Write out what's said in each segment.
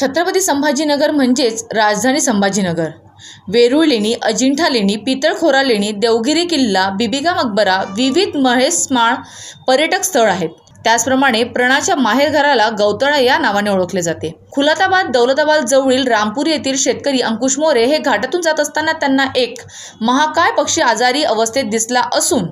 छत्रपती संभाजीनगर म्हणजेच राजधानी संभाजीनगर. वेरूळ लेणी अजिंठा लेणी पितळखोरा लेणी देवगिरी किल्ला बिबिका मकबरा विविध महेस्माळ पर्यटक स्थळ आहेत. त्याचप्रमाणे प्रणाच्या माहेरघराला गौतळा या नावाने ओळखले जाते. खुलताबाद दौलताबाद जवळील रामपूर येथील शेतकरी अंकुश मोरे हे घाटातून जात असताना त्यांना एक महाकाय पक्षी आजारी अवस्थेत दिसला असून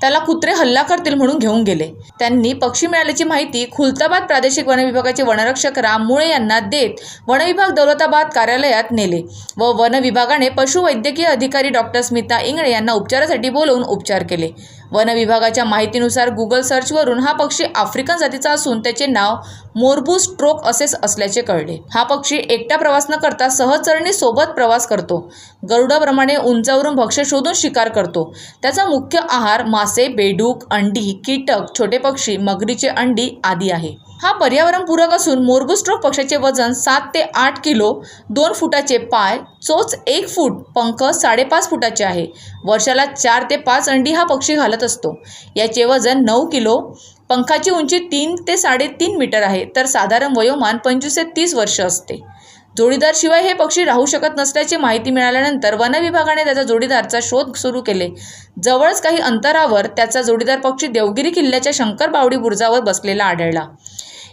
त्याला कुत्रे हल्ला करतील म्हणून घेऊन गेले. त्यांनी पक्षी मिळाल्याची माहिती खुलताबाद प्रादेशिक वनविभागाचे वनरक्षक राम मुळे यांना देत वनविभाग दौलताबाद कार्यालयात नेले व वनविभागाने पशुवैद्यकीय अधिकारी डॉक्टर स्मिता इंगळे यांना उपचारासाठी बोलवून उपचार केले. वन विभागाच्या माहितीनुसार गुगल सर्चवरून हा पक्षी आफ्रिकन जातीचा असून त्याचे नाव मोरबू स्ट्रोक असेच असल्याचे कळले. हा पक्षी एकटा प्रवास न करता सहचरणी सोबत प्रवास करतो. गरुडाप्रमाणे उंचावरून भक्ष्य शोधून शिकार करतो. त्याचा मुख्य आहार मासे बेडूक अंडी कीटक छोटे पक्षी मगरीचे अंडी आदी आहे. हा पर्यावरणपूरक असून मोर्गोस्ट्रोक पक्षाचे वजन सात ते आठ किलो दोन फुटाचे पाय चोच एक फूट पंख साडेपाच फुटाचे आहे. वर्षाला चार ते पाच अंडी हा पक्षी घालत असतो. याचे वजन नऊ किलो पंखाची उंची तीन ते साडेतीन मीटर आहे तर साधारण वयोमान पंचवीस ते तीस वर्ष असते. जोडीदारशिवाय हे पक्षी राहू शकत नसल्याची माहिती मिळाल्यानंतर वन विभागाने त्याचा जोडीदारचा शोध सुरू केले. जवळच काही अंतरावर त्याचा जोडीदार पक्षी देवगिरी किल्ल्याच्या शंकर बावडी बुरजावर बसलेला आढळला.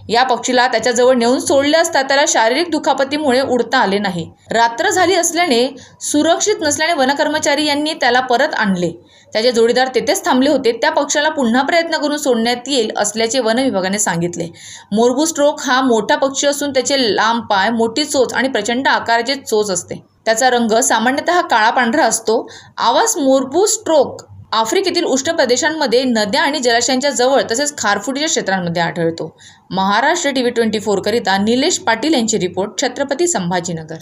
या पक्षीला त्याच्याजवळ नेऊन सोडले असता त्याला शारीरिक दुखापतीमुळे उडता आले नाही. रात्र झाली असल्याने सुरक्षित नसल्याने वनकर्मचारी यांनी त्याला परत आणले. त्याचे जोडीदार तेथेच थांबले होते. त्या पक्षाला पुन्हा प्रयत्न करून सोडण्यात येईल असल्याचे वन विभागाने सांगितले. मोरबू स्ट्रोक हा मोठा पक्षी असून त्याचे लांब पाय मोठी चोच आणि प्रचंड आकाराचे चोच असते. त्याचा रंग सामान्यतः काळा पांढरा असतो. आवाज मोरबू स्ट्रोक आफ्रिकेतील उष्ण प्रदेशांमध्ये नद्या आणि जलाशयांच्या जवळ तसेच खारफुटीच्या क्षेत्रांमध्ये आढळतो. महाराष्ट्र टी व्ही ट्वेंटी फोरकरिता निलेश पाटील यांची रिपोर्ट छत्रपती संभाजीनगर.